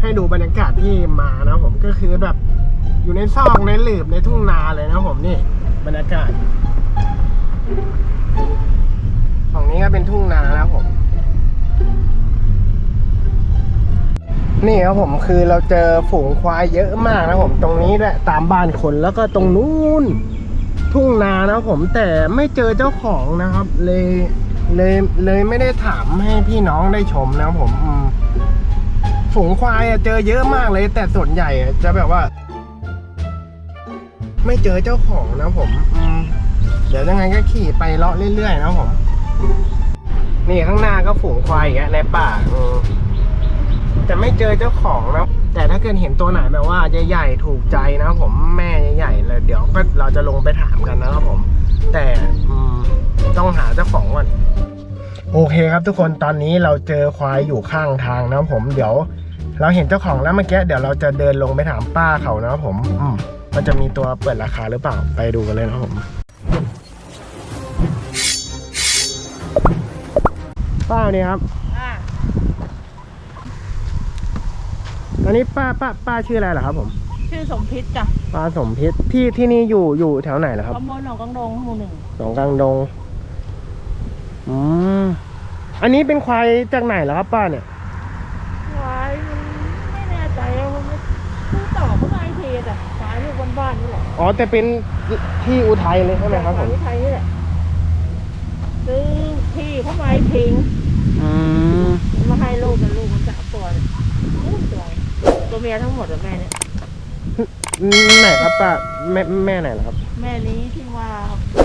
ให้ดูบรรยากาศที่มานะผมก็คือแบบอยู่ในซอกในหลืบในทุ่งนาเลยนะผมนี่บรรยากาศฝั่งนี้ก็เป็นทุ่งนานะครับผม นี่ครับผมคือเราเจอฝูงควายเยอะมากนะผมตรงนี้แหละตามบ้านคนแล้วก็ตรงนู้นทุ่งนานะผมแต่ไม่เจอเจ้าของนะครับ เลยเลยเลยไม่ได้ถามให้พี่น้องได้ชมนะครับผมอืม ฝูงควายอะเจอเยอะมากเลย แต่ส่วนใหญ่อะจะแบบว่า ไม่เจอเจ้าของนะผมอืมเดี๋ยวยังไงก็ขี่ไปเลาะเรื่อยๆนะผม นี่ข้างหน้าก็ฝูงควายอย่างเงี้ยในป่าอืมแต่ไม่เจอเจ้าของนะ แต่ถ้าเกิดเห็นตัวไหนแบบว่าใหญ่ๆถูกใจนะผมแม่ใหญ่ๆเลยเดี๋ยวก็เราจะลงไปถามกันนะครับผม แต่อืมต้องหาเจ้าของก่อน โอเคครับทุกคนตอนนี้เราเจอควายอยู่ข้างทางนะผมเดี๋ยว เราเห็นเจ้าของแล้วเมื่อกี้เดี๋ยวเราจะเดินลงไปถามป้าเขานะครับผมอืมมันจะมีตัวเปิดราคาหรือเปล่าไปดูกันเลยนะครับผม ป้าเนี่ยครับอ่าตอนนี้ป้าป้าป้าชื่ออะไรเหรอครับ ผมชื่อสมพิษจ้ะป้าสมพิษที่ที่นี่อยู่อยู่แถวไหนเหรอครับ ตำบลหนองกังดงหมู่หนึ่งหนองกลางดง อืม อันนี้เป็นควายจากไหนเหรอครับป้าเนี่ย ควายมันไม่แน่ใจว่ามันไม่ซื้อต่อเมื่อไอทีแต่ควายลูก บ้านๆนี่แหละอ๋อแต่เป็นที่อุทัยเลยใช่ไหมครับผควายมวิทัยนี่แหละซื้อที่เขามาให้ทิ้งอืมมาให้ลูกกันลูกมันสามตัวเนี่ยลูกตัวตัวเมียทั้งหมดอะแม่เนี่ยไหนครับป้าแม่แม่ไหนเหรอครับ แม่นี้ที่ว่า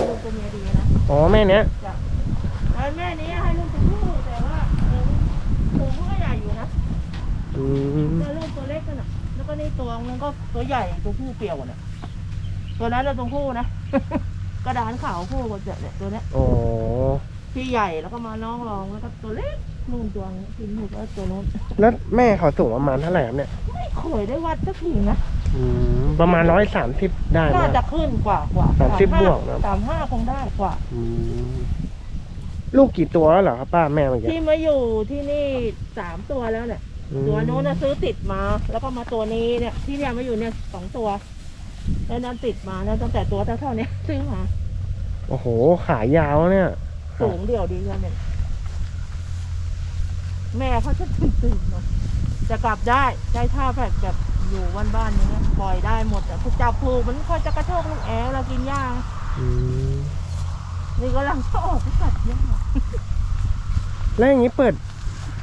ลูกตัวเมียดีนะอ๋อแม่เนี้ยจ้ะแล้วแม่นี้ให้ลูกตัวผู้แต่ว่าเออตัวผู้ก็ใหญ่อยู่นะอืมตัวลูกตัวเล็กกันน่ะแล้ว ก็นี่ตัวนึงก็ตัวใหญ่ตัวผู้เปรียวน่ะตัวนั้นเราตัวผู้นะ กระดานขาวผู้ก็จะเนี่ยตัวเนี้ยอ๋อพี่ใหญ่แล้วก็มาน้องรองแล้วก็ตัวเล็กนู่นตัวนึงที่นู่นแล้วตัวนู้นแล้วแม่เขาสูงประมาณเท่าไหร่ครับเนี่ยไม่เคยได้วัดสักทีนะอืมประมาณร้อยสามสิบได้ไหมน่าจะขึ้นกว่ากว่าสามสิบบวกนะสามห้าคงได้กว่าอืมลูกกี่ตัวแล้วเหรอครับป้าแม่เมื่อกี้ที่มาอยู่ที่นี่สามตัวแล้วเนี่ยอืม ตัวนู้นนะซื้อติดมา แล้วก็มาตัวนี้เนี่ยที่เนี่ยมาอยู่เนี่ยสองตัวแล้วนั้นติดมานะตั้งแต่ตัวเท่าเท่าๆนี้ซื้อมาโอ้โห ขายาวเนี่ยสูงเดี่ยวดีกันเนี่ยแม่เขาจะตื่นๆหนะจะกลับได้ได้ท่าแบบแบบอยู่บ้านบ้านๆอย่างเงี้ยปล่อยได้หมดแต่จับผูกมันค่อยจะกระโชกลูกแอร์เรากินหญ้าอืมนี่ก็ลังจะออกไปกัดหญ้าแล้วอย่างนี้เปิด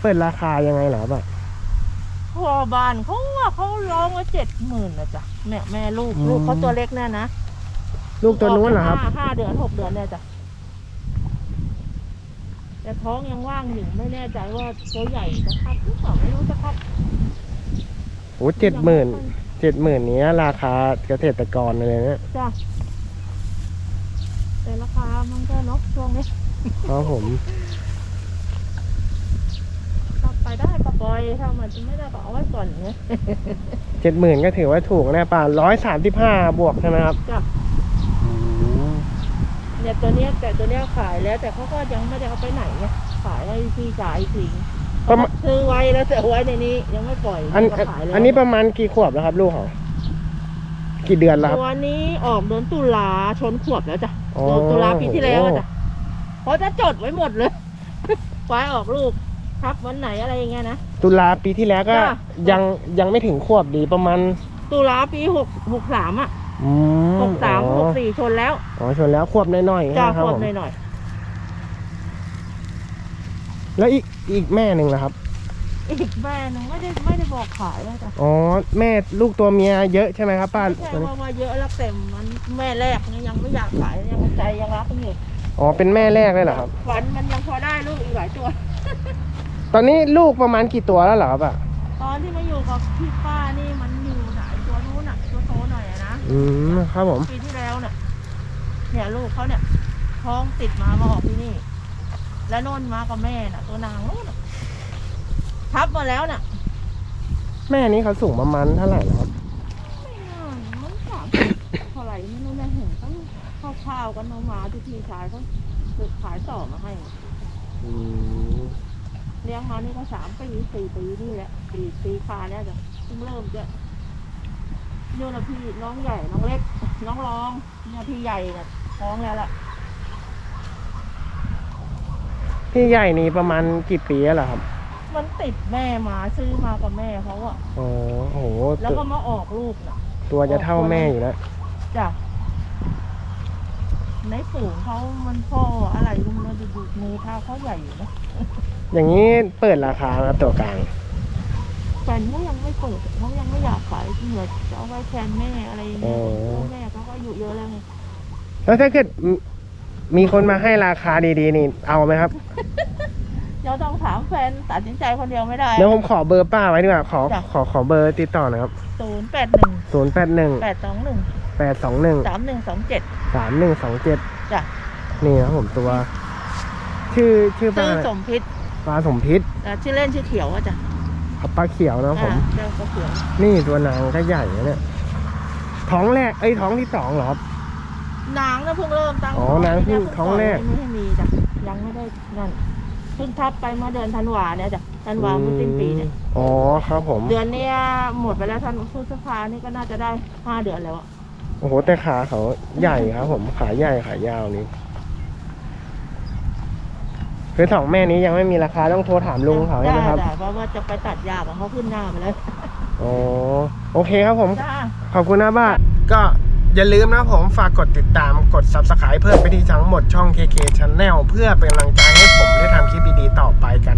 เปิดราคายังไงเหรอแบบ พอบ้านเขาว่าเขาร้องว่าเจ็ดหมื่นนะจ๊ะแม่แม่ลูกอืม ลูกเขาตัวเล็กแน่นะลูกตัวนู้นเหรอครับห้าห้าเดือนหกเดือนเนี่ยจ้ะแต่ท้องยังว่างอยู่ไม่แน่ใจว่าตัวใหญ่จะคัดหรือเปล่าไม่รู้จะคัดโอ้เจ็ดหมื่นเจ็ดหมื่นนี้ราคาเกษตรกรเลยเนี่ยจ้ะแต่ราคามันก็เนกช่วงนี้ ครับผมถ้า ไปได้ก็ปล่อยถ้ามันไม่ได้ก็เอาไว้ก่อนเนี่ยเจ็ดหมื่นก็ถือว่าถูกนะป่าร้อยสามสิบห้าบวกใช่ไหมครับจ้ะอืมเนี่ยตัวเนี้ยแต่ตัวเนี้ยขายแล้ว แต่เขาก็ยังไม่ได้เอาไปไหนไงขายให้พี่ชายทิ้งประมาณซื้อไว้แล้วแต่ไว้ในนี้ ยังไม่ปล่อยอันก็ขายแล้วอันนี้ประมาณกี่ขวบแล้วครับ ลูกเขากี่เดือนแล้วครับตัวนี้ออกเดือนตุลาชนขวบแล้วจ้ะอ๋อตุลาปีที่แล้วอะจ้ะเพราะจะจดไว้หมดเลยไว้ออกลูก ทับวันไหนอะไรอย่างเงี้ยนะ ตุลาปีที่แล้วก็จ้ะ ยังยังไม่ถึงขวบดีประมาณตุลาปีหกหกสามอะอืมหกสามอ๋อหกสี่ชนแล้วอ๋อชนแล้วขวบน้อยๆจ้านะครับขวผบมหน่อยแล้วอีกอีกแม่หนึ่งนะครับๆอีกแม่หนึงไม่ได้ไม่ได้บอกขายเลยจ้ะอ๋อแม่ลูกตัวเมียเยอะใช่ไหมครับป้าไม่ใช่ว่าว่าเยอะแล้วแต่มันแม่แรกเนี่ยยังไม่อยากขายยังใจยังรักมันอยู่ อ๋อ เป็นแม่แรกเลยเหรอครับฝันมันยังพอได้ลูกอีกหลายตัว ตอนนี้ลูกประมาณกี่ตัวแล้วเหรอครับอะ ตอนที่มาอยู่กับพี่ป้านี่มันอยู่ไหนตัวนู้นอะตัวโตหน่อยอะนะอืม ครับผม ปีที่แล้วเนี่ยเนี่ยลูกเขาเนี่ยท้องติดมามาออกที่นี่ แล้วโน่นมากับแม่น่ะ ตัวนางโน่นน่ะทับมาแล้วน่ะแม่นี้เขาสูงประมาณเท่าไหร่นะครับ ไม่น่ามันสามเท่าไหร่ไม่รู้นะเห็นเขาข้าวๆกันเอามาที่พี่ชายเขาซื้อขายต่อมาให้อืมเลี้ยงมานี่ก็สามปีสี่ปีนี่แหละสี่ปีคาเนี่ยจ้ะเพิ่งเริ่มจะเนี่ยนะพี่น้องใหญ่น้องเล็ก น้องรองเนี่ยพี่ใหญ่น่ะท้องแล้วล่ะพี่ใหญ่นี่ประมาณกี่ปีแล้วเหรอครับมันติดแม่มาซื้อมากับแม่เขาอะอ๋อโอ้โหแล้วตัวก็มาออกลูกน่ะตัวจะเท่าแม่อยู่แล้วจ้ะ ในฝูงเขามันพ่ออะไรก็ไมันดูดูมือเท้าเขาใหญ่อยู่นะอย่างนี้เปิดราคาครับตัวกลางแฟนเขายังไม่เปิดเขายังไม่อยากขายเหนื่อยจะเอาไว้แทนแม่อะไรอย่างเงี้ยพ่อแม่เขาก็อายุเยอะแล้วไงแล้วถ้าเกิดมีมีคนมาให้ราคาดีๆนี่เอาไหมครับเราต้องถามแฟนตัดสินใจคนเดียวไม่ได้เดี๋ยวผมขอเบอร์ป้าไว้ดีกว่าขอจ้ะขอขอเบอร์ติดต่อหนะครับศูนย์แปดหนึ่งศูนย์แปดหนึ่งแปดสองหนึ่ง แปดสองหนึ่งสามหนึ่งสองเจ็ดสามหนึ่งสองเจ็ดจ้ะนี่นะผมตัว ชื่อชื่อปลาชื่ออะไรสมพิษปลาสมพิษอ่าชื่อเล่นชื่อเขียวอะจ้ะเอาปลาเขียวนะผม อ่าเจ้าก็เขียวนี่ตัวนางก็ใหญ่นะเนี่ยท้องแรกไอ้ยท้องที่สองเหรอครับ นางน่ะเพิ่งเริ่มตั้งอ๋อนางเพิ่งท้องแรก ไม่ให้มีจ้ะยังไม่ได้นั่นเพิ่งทับไปเมื่อเดือนธันวาเนี่ยจ้ะธันวาเมื่อสิ้นปีเนี่ยอ๋อครับผม เดือนเนี้ยหมดไปแล้วท่านพฤษภานี่ก็น่าจะได้ห้าเดือนแล้วอะ โอ้โห แต่ขาเขาใหญ่ครับผม ขาใหญ่ขายาวนี่คือสองแม่นี้ยังไม่มีราคาต้องโทรถามลุงเขาใช่ไหมครับด้ด้เพราะว่าจะไปตัดหญ้าของเขาขึ้นหน้าไปแล้วอ๋อโอเคครับผม จ้า ขอบคุณนะบ้าก็อย่าลืมนะผมฝากกดติดตามกด subscribe เพิ่มไปที่ทั้งหมดช่อง KK Channel เพื่อเป็นกำลังใจให้ผมได้ทำคลิปดีๆต่อไปกัน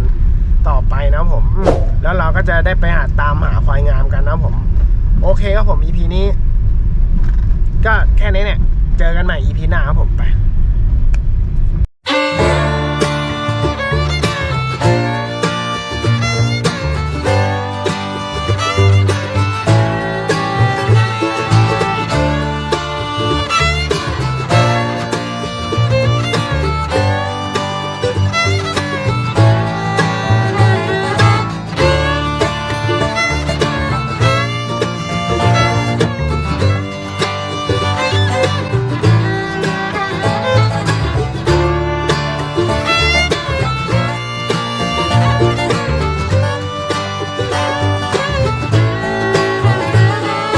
ต่อไปนะผมอืมแล้วเราก็จะได้ไปหาตามหาควายงามกันนะผม โอเคครับผม EP นี้ ก็แค่นี้เนี่ย เจอกันใหม่ EP หน้าครับผม